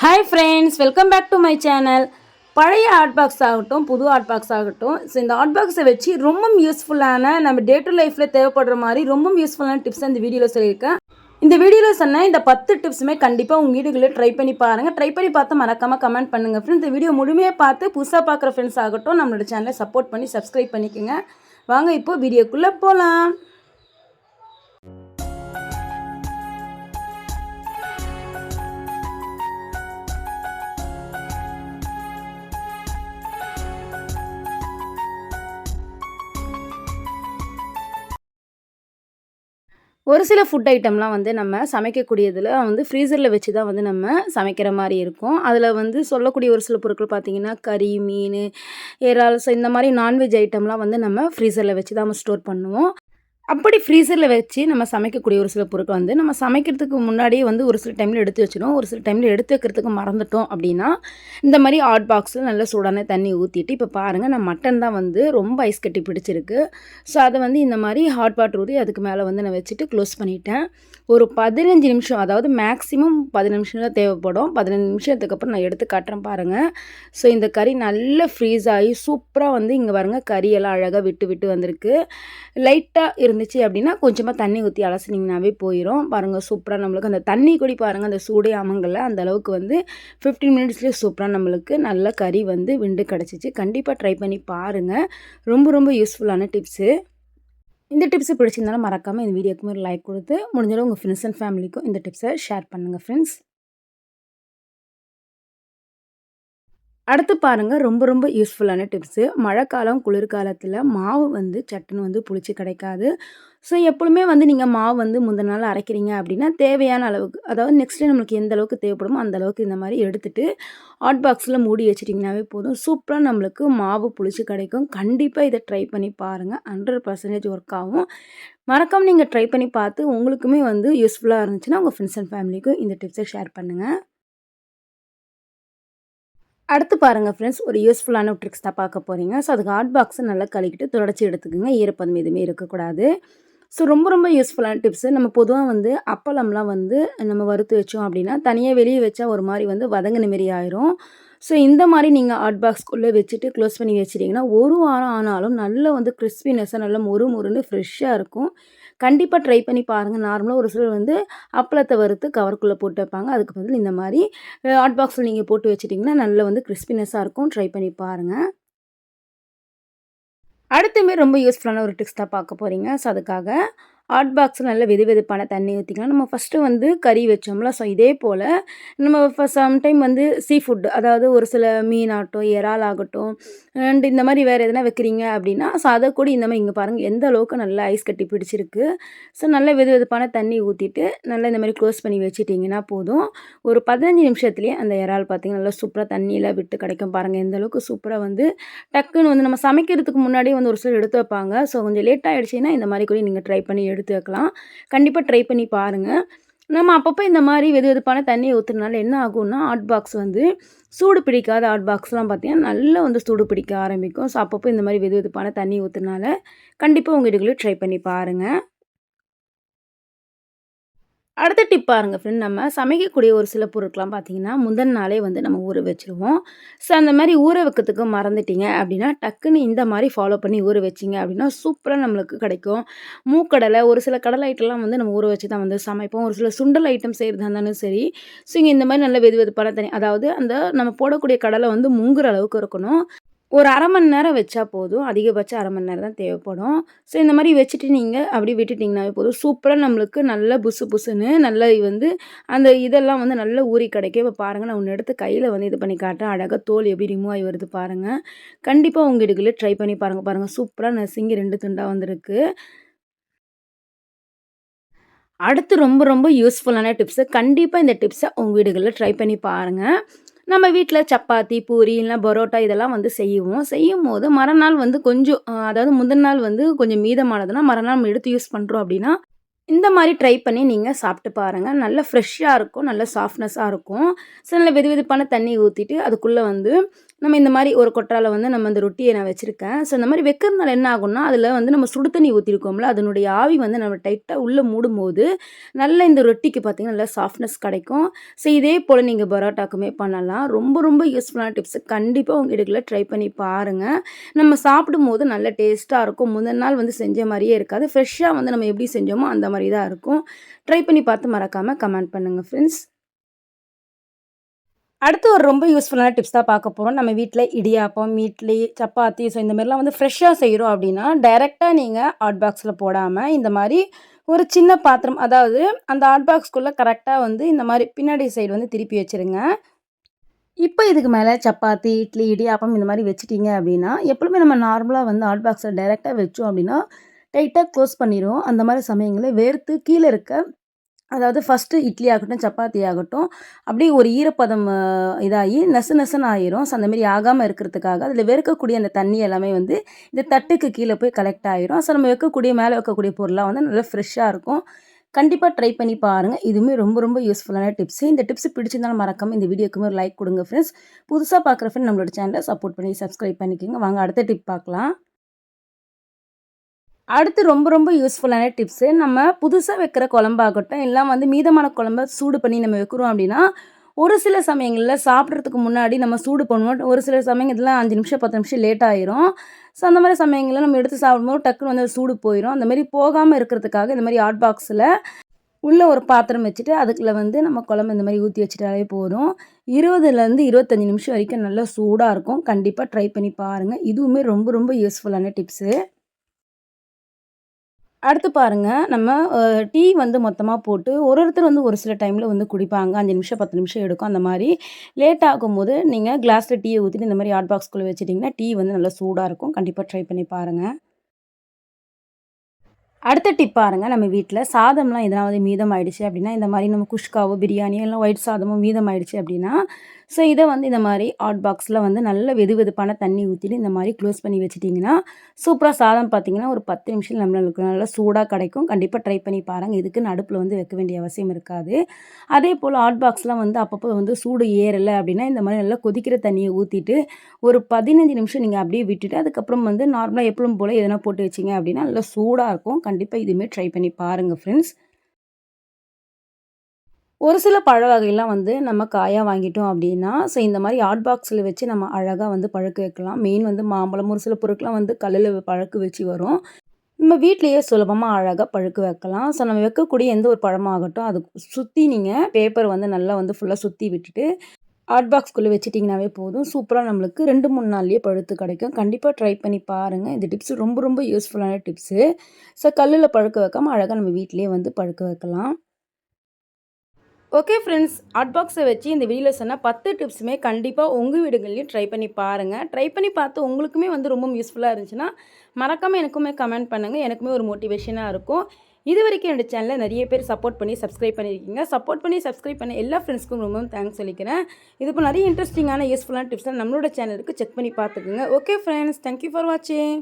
Hi friends welcome back to my channel பழைய art box ஆகட்டும் புது ஆர்ட் பாக்ஸ் ஆகட்டும் ஸோ இந்த ஆர்ட் பாக்ஸை வச்சு ரொம்ப யூஸ்ஃபுல்லான நம்ம டே டு லைஃப்பில் தேவைப்படுற மாதிரி ரொம்ப யூஸ்ஃபுல்லான டிப்ஸ் இந்த வீடியோவில் சொல்லியிருக்கேன். இந்த வீடியோவில் சொன்ன இந்த பத்து டிப்ஸுமே கண்டிப்பாக உங்கள் வீடுகளில் ட்ரை பண்ணி பாருங்கள் ட்ரை பண்ணி பார்த்து மறக்காமல் கமெண்ட் பண்ணுங்கள் ஃப்ரெண்ட்ஸ் இந்த வீடியோ முழுமையாக பார்த்து புதுசாக பார்க்குற ஃப்ரெண்ட்ஸ் ஆகட்டும் நம்மளோட சேனலை சப்போர்ட் பண்ணி சப்ஸ்கிரைப் பண்ணிக்கோங்க. வாங்க இப்போ வீடியோக்குள்ளே போகலாம் ஒரு சில ஃபுட் ஐட்டம்லாம் வந்து நம்ம சமைக்கக்கூடியதில் வந்து ஃப்ரீசரில் வச்சு தான் வந்து நம்ம சமைக்கிற மாதிரி இருக்கும். அதில் வந்து சொல்லக்கூடிய ஒரு சில பொருட்கள் பார்த்திங்கன்னா கறி மீன் இறால் இந்த மாதிரி நான்வெஜ் ஐட்டம்லாம் வந்து நம்ம ஃப்ரீசரில் வச்சு தான் நம்ம ஸ்டோர் பண்ணுவோம். அப்படி ஃப்ரீசரில் வச்சு நம்ம சமைக்கக்கூடிய ஒரு சில பொருட்கள் வந்து நம்ம சமைக்கிறதுக்கு முன்னாடியே வந்து ஒரு சில டைமில் எடுத்து வச்சிடும் ஒரு சில டைமில் எடுத்து வைக்கிறதுக்கு மறந்துட்டோம் அப்படின்னா இந்த மாதிரி ஹாட் பாக்ஸில் நல்ல சூடான தண்ணி ஊற்றிட்டு இப்போ பாருங்கள் நான் மட்டன் தான் வந்து ரொம்ப ஐஸ் கட்டி பிடிச்சிருக்கு. ஸோ அதை வந்து இந்த மாதிரி ஹாட் வாட்டர் ஊற்றி அதுக்கு மேலே வந்து நான் வச்சுட்டு க்ளோஸ் பண்ணிட்டேன். ஒரு பதினஞ்சு நிமிஷம் அதாவது மேக்ஸிமம் பதினஞ்சு நிமிஷம் தான் தேவைப்படும். பதினஞ்சு நிமிஷத்துக்கு அப்புறம் நான் எடுத்து காட்டுறேன் பாருங்கள் ஸோ இந்த கறி நல்ல ஃப்ரீஸ் ஆகி சூப்பராக வந்து இங்கே பாருங்கள் கறியெல்லாம் அழகாக விட்டு விட்டு வந்திருக்கு. லைட்டாக இருந்து இருந்துச்சு அப்படின்னா கொஞ்சமாக தண்ணி ஊற்றி அலசினிங்கனாவே போயிடும் பாருங்கள் சூப்பராக நம்மளுக்கு அந்த தண்ணி குடி பாருங்கள் அந்த சூடே அமங்கல. அந்த அளவுக்கு வந்து ஃபிஃப்டீன் மினிட்ஸ்லேயே சூப்பராக நம்மளுக்கு நல்ல கறி வந்து விண்டு கிடச்சிச்சு. கண்டிப்பாக ட்ரை பண்ணி பாருங்கள் ரொம்ப ரொம்ப யூஸ்ஃபுல்லான டிப்ஸு இந்த டிப்ஸு பிடிச்சிருந்தாலும் மறக்காமல் இந்த வீடியோக்கு ஒரு லைக் கொடுத்து முடிஞ்சளவு உங்கள் ஃப்ரெண்ட்ஸ் அண்ட் ஃபேமிலிக்கும் இந்த டிப்ஸை ஷேர் பண்ணுங்கள் ஃப்ரெண்ட்ஸ் அடுத்து பாருங்கள் ரொம்ப ரொம்ப யூஸ்ஃபுல்லான டிப்ஸு மழைக்காலம் குளிர்காலத்தில் மாவு வந்து சட்டுன்னு வந்து புளிச்சு கிடைக்காது. ஸோ எப்பொழுதுமே வந்து நீங்கள் மாவு வந்து முந்தின நாள் அரைக்கிறீங்க அப்படின்னா தேவையான அளவுக்கு அதாவது நெக்ஸ்ட் டே நம்மளுக்கு எந்த அளவுக்கு தேவைப்படுமோ அந்த அளவுக்கு இந்த மாதிரி எடுத்துகிட்டு ஹாட் பாக்ஸில் மூடி வச்சிட்டிங்கனாவே போதும். சூப்பராக நம்மளுக்கு மாவு புளிச்சு கிடைக்கும். கண்டிப்பாக இதை ட்ரை பண்ணி பாருங்கள் ஹண்ட்ரட் பர்சன்டேஜ் ஒர்க் ஆகும். மறக்காமல் நீங்கள் ட்ரை பண்ணி பார்த்து உங்களுக்குமே வந்து யூஸ்ஃபுல்லாக இருந்துச்சுன்னா உங்கள் ஃப்ரெண்ட்ஸ் அண்ட் ஃபேமிலிக்கும் இந்த டிப்ஸை ஷேர் பண்ணுங்கள் அடுத்து பாருங்கள் ஃப்ரெண்ட்ஸ் ஒரு யூஸ்ஃபுல்லான ட்ரிக்ஸ் தான் பார்க்க போகிறீங்க ஸோ அதுக்கு ஹாட் பாக்ஸை நல்லா கழுவிட்டு தொடச்சி எடுத்துக்கோங்க. ஈரப்பதம் எதுவுமே இருக்கக்கூடாது. ஸோ ரொம்ப ரொம்ப யூஸ்ஃபுல்லான டிப்ஸு நம்ம பொதுவாக வந்து அப்பளம்லாம் வந்து நம்ம வறுத்து வச்சோம் அப்படின்னா தனியாக வெளியே வச்சா ஒரு மாதிரி வந்து வதங்கின மாரி ஆயிரும். ஸோ இந்த மாதிரி நீங்கள் ஹாட் பாக்ஸ்க்குள்ளே வச்சுட்டு க்ளோஸ் பண்ணி வச்சிட்டிங்கன்னா ஒரு வாரம் ஆனாலும் நல்ல வந்து கிறிஸ்பினஸ்ஸாக நல்ல மொறு மொறுன்னு ஃப்ரெஷ்ஷாக இருக்கும். கண்டிப்பாக ட்ரை பண்ணி பாருங்கள் நார்மலாக ஒரு சிலர் வந்து அப்பளத்தை வறுத்து கவருக்குள்ளே போட்டு வைப்பாங்க. அதுக்கு பதில் இந்த மாதிரி ஹாட் பாக்ஸில் நீங்கள் போட்டு வச்சிட்டிங்கன்னா நல்ல வந்து கிறிஸ்பினஸ்ஸாக இருக்கும். ட்ரை பண்ணி பாருங்கள் அடுத்துமே ரொம்ப யூஸ்ஃபுல்லான ஒரு டிப்ஸ் தான் பார்க்க போகிறீங்க ஸோ அதுக்காக ஹாட் பாக்ஸில் நல்ல வெது வெதுப்பான தண்ணி ஊற்றிக்கலாம் நம்ம ஃபஸ்ட்டு வந்து கறி வச்சோம்ல ஸோ இதே போல் நம்ம இப்போ சம்டைம் வந்து சீ ஃபுட் அதாவது ஒரு சில மீன் ஆகட்டும் இறால் ஆகட்டும் அண்ட் இந்த மாதிரி வேறு எதனா வைக்கிறீங்க அப்படின்னா ஸோ அதை கூட இந்த மாதிரி இங்கே பாருங்கள் எந்த அளவுக்கு நல்லா ஐஸ் கட்டி பிடிச்சிருக்கு. ஸோ நல்ல வெது வெதுப்பான தண்ணி ஊற்றிட்டு நல்லா இந்த மாதிரி க்ளோஸ் பண்ணி வச்சுட்டிங்கன்னா போதும். ஒரு பதினஞ்சு நிமிஷத்துலேயே அந்த இறால் பார்த்திங்கன்னா நல்லா சூப்பராக தண்ணியெல்லாம் விட்டு கிடைக்கும் பாருங்கள் எந்த அளவுக்கு சூப்பராக வந்து டக்குன்னு வந்து நம்ம சமைக்கிறதுக்கு முன்னாடியே வந்து ஒரு சிலர் எடுத்து வைப்பாங்க. ஸோ கொஞ்சம் லேட் ஆகிடுச்சின்னா இந்த மாதிரி கூட நீங்கள் ட்ரை பண்ணி எடுத்து வைக்கலாம். கண்டிப்பாக ட்ரை பண்ணி பாருங்கள் நம்ம அப்பப்போ இந்த மாதிரி வெது வெதுப்பான தண்ணியை ஊற்றுறதுனால என்ன ஆகும்னா ஹாட் பாக்ஸ் வந்து சூடு பிடிக்காத ஹாட் பாக்ஸ்லாம் பார்த்தீங்கன்னா நல்லா வந்து சூடு பிடிக்க ஆரம்பிக்கும். ஸோ அப்பப்போ இந்த மாதிரி வெது வெதுப்பான தண்ணி ஊற்றுனால கண்டிப்பாக உங்கள் வீடுகளில் ட்ரை பண்ணி பாருங்கள் அடுத்த டிப் பாருங்க ஃப்ரெண்ட் நம்ம. சமைக்கக்கூடிய ஒரு சில பொருட்கள்லாம் பார்த்தீங்கன்னா முந்தின நாளே வந்து நம்ம ஊற வச்சுருவோம். ஸோ அந்த மாதிரி ஊற வைக்கிறதுக்கு மறந்துட்டீங்க அப்படின்னா டக்குன்னு இந்த மாதிரி ஃபாலோ பண்ணி ஊற வச்சிங்க அப்படின்னா சூப்பராக நம்மளுக்கு கிடைக்கும். மூக்கடலை ஒரு சில கடலை ஐட்டம்லாம் வந்து நம்ம ஊற வச்சு தான் வந்து சமைப்போம். ஒரு சில சுண்டல் ஐட்டம் செய்கிறதா இருந்தாலும் சரி. ஸோ இங்கே இந்த மாதிரி நல்ல வெது வெதுப்பான தண்ணி அதாவது அந்த நம்ம போடக்கூடிய கடலை வந்து முங்குற அளவுக்கு இருக்கணும். ஒரு அரை மணி நேரம் வச்சா போதும். அதிகபட்சம் அரை மணி நேரம் தான் தேவைப்படும். ஸோ இந்த மாதிரி வச்சுட்டு நீங்கள் அப்படி விட்டுட்டிங்கனாவே போதும். சூப்பராக நம்மளுக்கு நல்ல புசு புசுன்னு நல்ல வந்து அந்த இதெல்லாம் வந்து நல்ல ஊறி கிடைக்கும். இப்போ பாருங்கள் நான் ஒன்று எடுத்து கையில் வந்து இது பண்ணி காட்டுறேன். அழகாக தோல் எப்படி ரிமூவ் ஆகி வருது பாருங்கள் கண்டிப்பாக உங்கள் வீடுகளில் ட்ரை பண்ணி பாருங்கள் பாருங்கள் சூப்பராக நசுங்கி ரெண்டு துண்டாக வந்திருக்கு. அடுத்து ரொம்ப ரொம்ப யூஸ்ஃபுல்லான டிப்ஸு கண்டிப்பாக இந்த டிப்ஸை உங்கள் வீடுகளில் ட்ரை பண்ணி பாருங்கள் நம்ம வீட்டில் சப்பாத்தி பூரி இல்லைனா பரோட்டா இதெல்லாம் வந்து செய்வோம். செய்யும் போது மறுநாள் வந்து கொஞ்சம் அதாவது முந்தின நாள் வந்து கொஞ்சம் மீதமானதுன்னா மறுநாள் நம்ம எடுத்து யூஸ் பண்ணுறோம் அப்படின்னா இந்த மாதிரி ட்ரை பண்ணி நீங்கள் சாப்பிட்டு பாருங்கள் நல்ல ஃப்ரெஷ்ஷாக இருக்கும் நல்ல சாஃப்ட்னஸாக இருக்கும். ஸோ நல்ல வெது வெதுப்பான தண்ணி ஊற்றிட்டு அதுக்குள்ளே வந்து நம்ம இந்த மாதிரி ஒரு கொட்டால வந்து நம்ம அந்த ரொட்டியை நான் வச்சுருக்கேன். ஸோ இந்த மாதிரி வைக்கிறதுனால என்ன ஆகும்னா அதில் வந்து நம்ம சுடு தண்ணி ஊற்றிருக்கோம்ல அதனுடைய ஆவி வந்து நம்ம டைட்டாக உள்ளே மூடும்போது நல்ல இந்த ரொட்டிக்கு பார்த்திங்கன்னா நல்லா சாஃப்ட்னஸ் கிடைக்கும். ஸோ இதே போல் நீங்கள் பரோட்டாக்குமே பண்ணலாம். ரொம்ப ரொம்ப யூஸ்ஃபுல்லான டிப்ஸு கண்டிப்பாக உங்கள் இடத்துல ட்ரை பண்ணி பாருங்கள் நம்ம சாப்பிடும்போது நல்ல டேஸ்ட்டாக இருக்கும். முதல் நாள் வந்து செஞ்ச மாதிரியே இருக்காது. ஃப்ரெஷ்ஷாக வந்து நம்ம எப்படி செஞ்சோமோ அந்த மாதிரி தான் இருக்கும். ட்ரை பண்ணி பார்த்து மறக்காமல் கமெண்ட் பண்ணுங்கள் ஃப்ரெண்ட்ஸ் அடுத்து ஒரு ரொம்ப யூஸ்ஃபுல்லான டிப்ஸ் தான் பார்க்க போகிறோம் நம்ம வீட்டில் இடியாப்பம் இட்லி சப்பாத்தி ஸோ இந்த மாதிரிலாம் வந்து ஃப்ரெஷ்ஷாக செய்கிறோம் அப்படின்னா டைரெக்டாக நீங்கள் ஹாட் பாக்ஸில் போடாமல் இந்த மாதிரி ஒரு சின்ன பாத்திரம் அதாவது அந்த ஹாட் பாக்ஸ்குள்ளே கரெக்டாக வந்து இந்த மாதிரி பின்னாடி சைடு வந்து திருப்பி வச்சுருங்க. இப்போ இதுக்கு மேலே சப்பாத்தி இட்லி இடியாப்பம் இந்த மாதிரி வச்சுட்டீங்க அப்படின்னா எப்பவுமே நம்ம நார்மலாக வந்து ஹாட் பாக்ஸில் டைரெக்டாக வச்சோம் அப்படின்னா டைட்டாக க்ளோஸ் பண்ணிடும் அந்த மாதிரி சமயங்களில் வேர்த்து கீழே இருக்க அதாவது ஃபஸ்ட்டு இட்லி ஆகட்டும் சப்பாத்தி ஆகட்டும் அப்படியே ஒரு ஈரப்பதம் இதாகி நெசு நெசுன்னு ஆயிரும். ஸோ அந்தமாரி ஆகாமல் இருக்கிறதுக்காக அதில் வெறுக்கக்கூடிய அந்த தண்ணி எல்லாமே வந்து இந்த தட்டுக்கு கீழே போய் கலெக்ட் ஆகிரும் ஸோ நம்ம வைக்கக்கூடிய மேலே வைக்கக்கூடிய பொருளாக வந்து நல்லா ஃப்ரெஷ்ஷாக இருக்கும். கண்டிப்பாக ட்ரை பண்ணி பாருங்கள் இதுவுமே ரொம்ப ரொம்ப யூஸ்ஃபுல்லான டிப்ஸ் இந்த டிப்ஸ் பிடிச்சிருந்தாலும் மறக்காமல் இந்த வீடியோக்குமே ஒரு லைக் கொடுங்க ஃப்ரெண்ட்ஸ் புதுசாக பார்க்குற ஃப்ரெண்ட் நம்மளோட சேனலை சப்போர்ட் பண்ணி சப்ஸ்கிரைப் பண்ணிக்கோங்க. வாங்க அடுத்த டிப் பார்க்கலாம். அடுத்து ரொம்ப ரொம்ப யூஸ்ஃபுல்லான டிப்ஸு நம்ம புதுசாக வைக்கிற குழம்பாகட்டும் எல்லாம் வந்து மீதமான குழம்ப சூடு பண்ணி நம்ம வைக்கிறோம் அப்படின்னா ஒரு சில சமயங்களில் சாப்பிட்றதுக்கு முன்னாடி நம்ம சூடு பண்ணுவோம். ஒரு சில சமயங்களில் அஞ்சு நிமிஷம் பத்து நிமிஷம் லேட் ஆயிரும். ஸோ அந்த மாதிரி சமயங்களில் நம்ம எடுத்து சாப்பிடும்போது டக்குன்னு வந்து சூடு போயிடும் அந்த மாதிரி போகாமல் இருக்கிறதுக்காக இந்த மாதிரி ஹாட் பாக்ஸில் உள்ளே ஒரு பாத்திரம் வச்சுட்டு அதுக்குள்ள வந்து நம்ம குழம்பு இந்த மாதிரி ஊற்றி வச்சுட்டாலே போதும். இருபதுலேருந்து இருபத்தஞ்சி நிமிஷம் வரைக்கும் நல்லா சூடாக இருக்கும். கண்டிப்பாக ட்ரை பண்ணி பாருங்கள் இதுவுமே ரொம்ப ரொம்ப யூஸ்ஃபுல்லான டிப்ஸு அடுத்து பாருங்கள் நம்ம டீ வந்து மொத்தமாக போட்டு ஒரு ஒருத்தர் வந்து ஒரு சில டைமில் வந்து குடிப்பாங்க. அஞ்சு நிமிஷம் பத்து நிமிஷம் எடுக்கும். அந்த மாதிரி லேட் ஆகும்போது நீங்கள் கிளாஸில் டீயை ஊற்றிட்டு இந்த மாதிரி ஹாட் பாக்ஸ்குள்ளே வச்சிட்டிங்கன்னா டீ வந்து நல்லா சூடாக இருக்கும். கண்டிப்பாக ட்ரை பண்ணி பாருங்கள் அடுத்த டிப் பாருங்க நம்ம வீட்டில் சாதம்லாம் எதனாவது மீதம் ஆயிடுச்சு அப்படின்னா இந்த மாதிரி நம்ம குஷ்காவோ பிரியாணியோ இல்லை ஒயிட் சாதமோ மீதம் ஆயிடுச்சு அப்படின்னா ஸோ இதை வந்து இந்த மாதிரி ஹாட் பாக்ஸில் வந்து நல்ல வெது வெதுப்பான தண்ணி ஊற்றிட்டு இந்த மாதிரி க்ளோஸ் பண்ணி வச்சிட்டிங்கன்னா சூப்பராக சாதம் பார்த்தீங்கன்னா ஒரு பத்து நிமிஷம் நம்மளுக்கு நல்லா சூடாக கிடைக்கும். கண்டிப்பாக ட்ரை பண்ணி பாருங்கள் இதுக்கு அடுப்பில் வந்து வைக்க வேண்டிய அவசியம் இருக்காது. அதே போல் ஹாட் பாக்ஸ்லாம் வந்து அப்பப்போ வந்து சூடு ஏறலை அப்படின்னா இந்த மாதிரி நல்லா கொதிக்கிற தண்ணியை ஊற்றிட்டு ஒரு பதினஞ்சு நிமிஷம் நீங்கள் அப்படியே விட்டுட்டு அதுக்கப்புறம் வந்து நார்மலாக எப்பவும் போல் எதனா போட்டு வச்சிங்க அப்படின்னா நல்லா சூடாக இருக்கும். கண்டிப்பாக இதுவுமே ட்ரை பண்ணி பாருங்கள் ஃப்ரெண்ட்ஸ் ஒரு சில பழ வகையெல்லாம் வந்து நம்ம காயாக வாங்கிட்டோம் அப்படின்னா ஸோ இந்த மாதிரி ஹாட் பாக்ஸில் வச்சு நம்ம அழகாக வந்து பழுக்க வைக்கலாம். மெயின் வந்து மாம்பழம் ஒரு சில பொருட்கள்லாம் வந்து கல்லில் பழுக்க வச்சு வரும். நம்ம வீட்லேயே சுலபமாக அழகாக பழுக்க வைக்கலாம். ஸோ நம்ம வைக்கக்கூடிய எந்த ஒரு பழமாகட்டும் அது சுற்றி நீங்கள் பேப்பர் வந்து நல்லா வந்து ஃபுல்லாக சுற்றி விட்டுட்டு ஹாட் பாக்ஸ்குள்ளே வச்சிட்டிங்கனாவே போதும். சூப்பராக நம்மளுக்கு ரெண்டு மூணு நாள்லேயே பழுத்து கிடைக்கும். கண்டிப்பாக ட்ரை பண்ணி பாருங்கள் இந்த டிப்ஸ் ரொம்ப ரொம்ப யூஸ்ஃபுல்லான டிப்ஸு ஸோ கல்லில் பழுக்க வைக்காமல் அழகாக நம்ம வீட்டிலேயே வந்து பழுக்க வைக்கலாம். ஓகே ஃப்ரெண்ட்ஸ் ஹாட் பாக்ஸை வச்சு இந்த வீடியோவில் சொன்ன பத்து டிப்ஸுமே கண்டிப்பாக உங்கள் வீடுகள்லையும் ட்ரை பண்ணி பாருங்கள் ட்ரை பண்ணி பார்த்து உங்களுக்குமே வந்து ரொம்ப யூஸ்ஃபுல்லாக இருந்துச்சுன்னா மறக்காமல் எனக்குமே கமெண்ட் பண்ணுங்கள் எனக்குமே ஒரு மோட்டிவேஷனாக இருக்கும். இது வரைக்கும் என்னோடய சேனலை நிறைய பேர் சப்போர்ட் பண்ணி சப்ஸ்கிரைப் பண்ணியிருக்கீங்க சப்போர்ட் பண்ணி சப்ஸ்கிரைப் பண்ண எல்லா ஃப்ரெண்ட்ஸ்க்கும் ரொம்பவும் தேங்க்ஸ் சொல்லிக்கிறேன். இது நிறைய இன்ட்ரெஸ்டிங்கான யூஸ்ஃபுல்லான டிப்ஸ்லாம் நம்மளோட சேனலுக்கு செக் பண்ணி பார்த்துக்குங்க. ஓகே ஃப்ரெண்ட்ஸ் தேங்க்யூ ஃபார் வாட்சிங்